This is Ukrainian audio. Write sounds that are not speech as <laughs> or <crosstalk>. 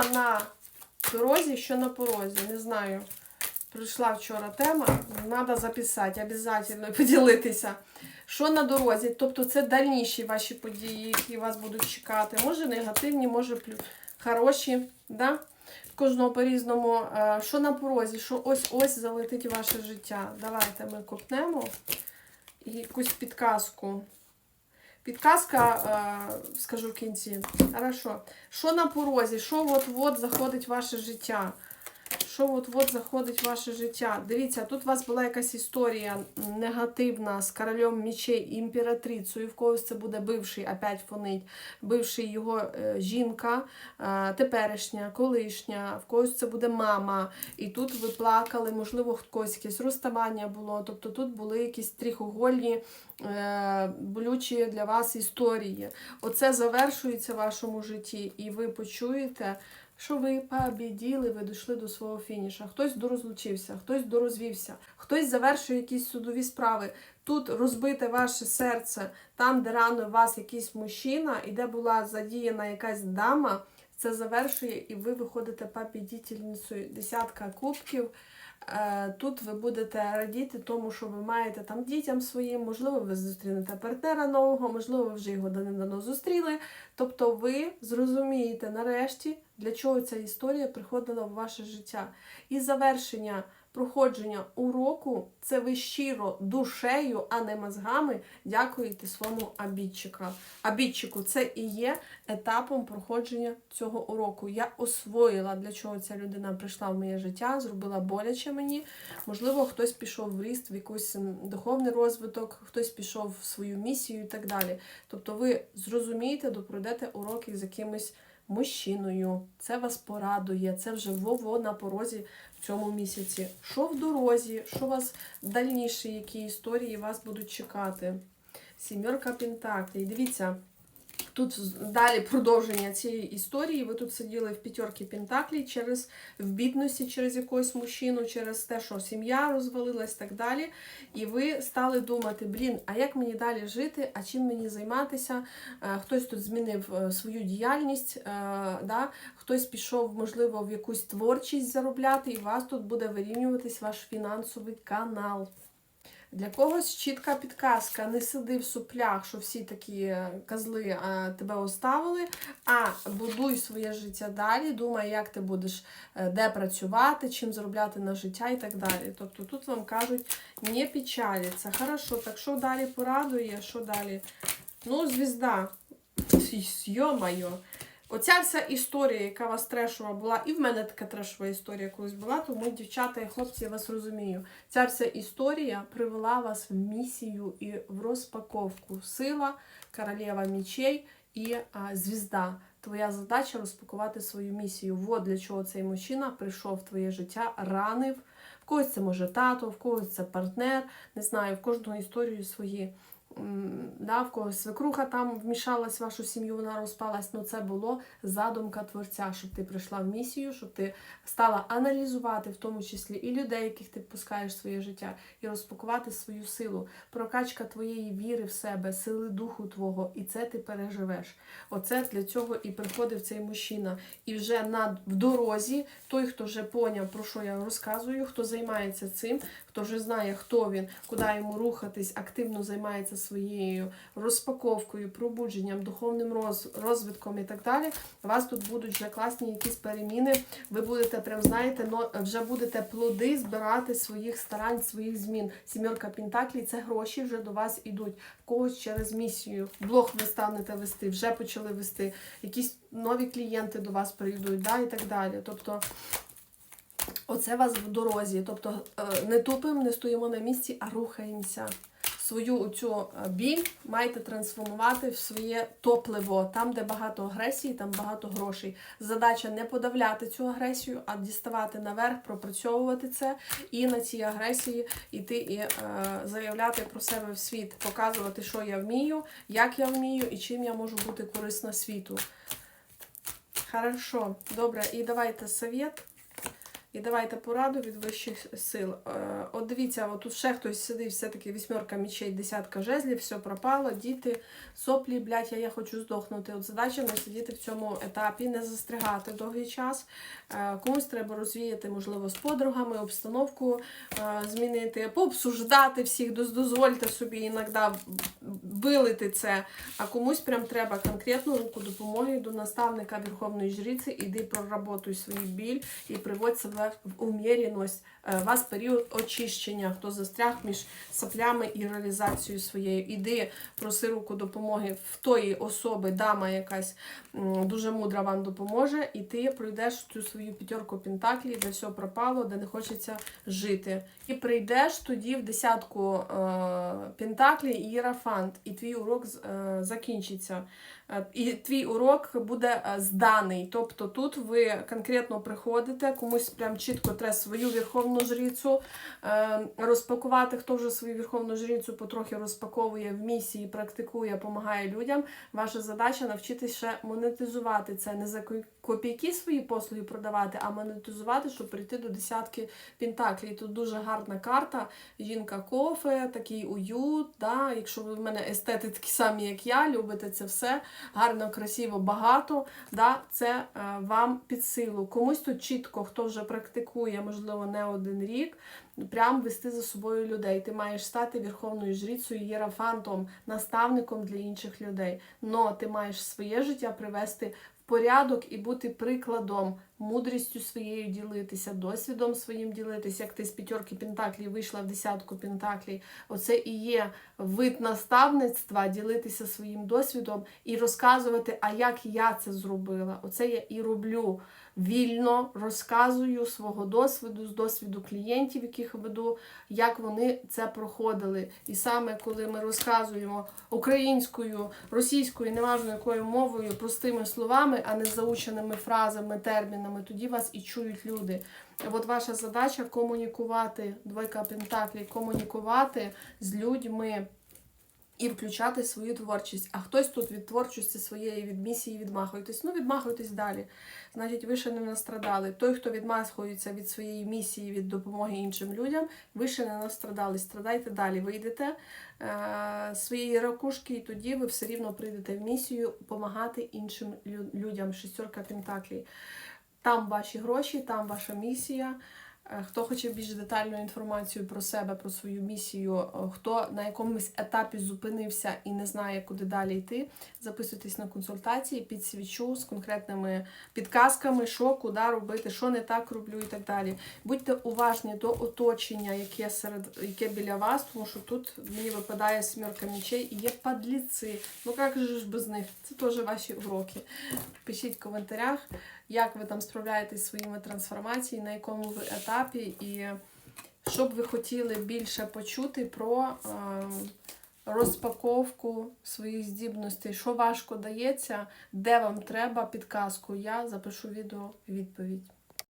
Що на дорозі, що на порозі. Не знаю. Прийшла вчора тема, треба записати, обов'язково <laughs> поділитися. Що на дорозі? Тобто це дальніші ваші події, які вас будуть чекати. Може негативні, може хороші. Да? Кожного по-різному. Е, Що на порозі, що ось-ось залетить ваше життя. Давайте ми копнемо і якусь підказку. Підказка, е, скажу в кінці. Хорошо. Що на порозі? Що от-от заходить в ваше життя? Що от-от заходить в ваше життя? Дивіться, тут у вас була якась історія негативна з королем мічей імператрицею. В когось це буде бивший, опять фонить, бивший його е, жінка, е, теперішня, колишня, в когось це буде мама. І тут ви плакали, можливо, когось якесь розставання було. Тобто тут були якісь трихогольні, е, болючі для вас історії. Оце завершується в вашому житті, і ви почуєте що ви побіділи, ви дійшли до свого фініша. Хтось дорозлучився, хтось дорозвівся, хтось завершує якісь судові справи. Тут розбите ваше серце, там, де рано вас якийсь мужчина, і де була задіяна якась дама, це завершує, і ви виходите побідітельницею. Десятка кубків. Е, Тут ви будете радіти тому, що ви маєте там дітям своїм, можливо, ви зустрінете партнера нового, можливо, ви вже його давно зустріли. Тобто ви зрозумієте нарешті, для чого ця історія приходила в ваше життя. І завершення проходження уроку це ви щиро душею, а не мозгами дякуєте своєму обідчику. Обідчику це і є етапом проходження цього уроку. Я освоїла, для чого ця людина прийшла в моє життя, зробила боляче мені. Можливо, хтось пішов в ріст, в якийсь духовний розвиток, хтось пішов в свою місію і так далі. Тобто ви зрозумієте, допройдете уроки з якимось мужчиною. Це вас порадує, це вже вово на порозі в цьому місяці. Що в дорозі, що вас дальніші, які історії вас будуть чекати? Сімерка Пентаклі. Дивіться. Тут далі продовження цієї історії. Ви тут сиділи в п'ятерки Пентаклей через в бідності, через якогось мужчину, через те, що сім'я розвалилась так далі. І ви стали думати, блін, а як мені далі жити, а чим мені займатися? Е, Хтось тут змінив е, свою діяльність, е, да? хтось пішов, можливо, в якусь творчість заробляти, і у вас тут буде вирівнюватись ваш фінансовий канал. Для когось чітка підказка. Не сиди в суплях, що всі такі е, козли а, тебе оставили, а будуй своє життя далі, думай, як ти будеш е, де працювати, чим заробляти на життя і так далі. Тобто тут вам кажуть, не печалиться. Хорошо, так що далі порадує, що далі? Ну, звізда. Йо-майо. Оця вся історія, яка вас трешова була, і в мене така трешова історія колись була, тому, дівчата і хлопці, я вас розумію. Ця вся історія привела вас в місію і в розпаковку. Сила, королева мечей і а, звізда. Твоя задача розпакувати свою місію. Вот для чого цей мужчина прийшов в твоє життя, ранив. В когось це може тато, в когось це партнер. Не знаю, в кожного історію свої. Да, в когось свекруха там вмішалась в вашу сім'ю, вона розпалась. Ну це було задумка творця, щоб ти прийшла в місію, щоб ти стала аналізувати, в тому числі і людей, яких ти впускаєш в своє життя, і розпакувати свою силу, прокачка твоєї віри в себе, сили духу твого, і це ти переживеш. Оце для цього і приходив цей мужчина. І вже на в дорозі той, хто вже поняв, про що я розказую, хто займається цим, хто вже знає, хто він, куди йому рухатись, активно займається своєю розпаковкою, пробудженням, духовним розвитком і так далі. У вас тут будуть вже класні якісь переміни. Ви будете прям знаєте, вже будете плоди збирати своїх старань, своїх змін. Сімерка Пентаклі це гроші вже до вас ідуть. Когось через місію. Блог ви станете вести, вже почали вести. Якісь нові клієнти до вас прийдуть, да, і так далі. Тобто. Оце вас в дорозі. Тобто е, не тупимо, не стоїмо на місці, а рухаємося. Свою цю біль маєте трансформувати в своє топливо. Там, де багато агресії, там багато грошей. Задача не подавляти цю агресію, а діставати наверх, пропрацьовувати це і на цій агресії йти і е, заявляти про себе в світ, показувати, що я вмію, як я вмію і чим я можу бути корисна світу. Хорошо, добре, і давайте совет. І давайте пораду від вищих сил. Е, От дивіться, от тут ще хтось сидить, все-таки вісьмерка мічей, десятка жезлів, все пропало, діти, соплі, блядь, я, я хочу здохнути. От задача не сидіти в цьому етапі, не застрягати довгий час. Е, Комусь треба розвіяти, можливо, з подругами, обстановку е, змінити, пообсуждати всіх, дозвольте собі іноді вилити це. А комусь прям треба конкретну руку допомоги до наставника Верховної Жриці, іди проработуй свій біль і приводь себе в уміряність. Е, У вас період очищення, хто застряг між саплями і реалізацією своєю. Іди проси руку допомоги в тої особи, дама якась дуже мудра вам допоможе, і ти пройдеш цю свою п'ятерку пентаклів, де все пропало, де не хочеться жити. І прийдеш тоді в десятку е, пентаклі і єрафант, і твій урок е, закінчиться. Е, І твій урок буде е, зданий. Тобто тут ви конкретно приходите, комусь прям чітко треба свою верховну жрицю е, розпакувати. Хто вже свою верховну жрицю потрохи розпаковує в місії, практикує, допомагає людям. Ваша задача навчитися монетизувати це не за ко- копійки свої послуги продавати, а монетизувати, щоб прийти до десятки пентаклів. Тут дуже гарна карта. Жінка кофе, такий уют. Да? Якщо ви в мене естети такі самі, як я, любите це все гарно, красиво, багато. Да? Це е, вам під силу. Комусь тут чітко, хто вже практикує, можливо, не один рік. Прям вести за собою людей. Ти маєш стати верховною жрицею, єрафантом, наставником для інших людей. Но ти маєш своє життя привести порядок і бути прикладом, мудрістю своєю ділитися, досвідом своїм ділитися, як ти з п'ятерки пентаклів вийшла в десятку пентаклів. Оце і є вид наставництва, ділитися своїм досвідом і розказувати, а як я це зробила. Оце я і роблю. Вільно розказую свого досвіду, з досвіду клієнтів, яких веду, як вони це проходили. І саме коли ми розказуємо українською, російською, неважно якою мовою, простими словами, а не заученими фразами, термінами, тоді вас і чують люди. От ваша задача комунікувати, двойка пентаклів, комунікувати з людьми і включати свою творчість. А хтось тут від творчості своєї, від місії відмахуєтесь. Ну, відмахуйтесь далі. Значить, ви ще не настрадали. Той, хто відмахується від своєї місії, від допомоги іншим людям, ви ще не настрадали. Страдайте далі. Вийдете е, своєї ракушки, і тоді ви все рівно прийдете в місію допомагати іншим лю- людям. Шестерка пентаклів. Там ваші гроші, там ваша місія. Е, Хто хоче більш детальну інформацію про себе, про свою місію, е, хто на якомусь етапі зупинився і не знає, куди далі йти, записуйтесь на консультації під свічу з конкретними підказками, що куди робити, що не так роблю і так далі. Будьте уважні до оточення, яке серед яке біля вас, тому що тут мені випадає смірка мечей і є падліці. Ну як же ж без них? Це теж ваші уроки. Пишіть в коментарях, як ви там справляєтесь зі своїми трансформаціями, на якому ви етапі, і що б ви хотіли більше почути про е, розпаковку своїх здібностей, що важко дається, де вам треба підказку. Я запишу відео відповідь.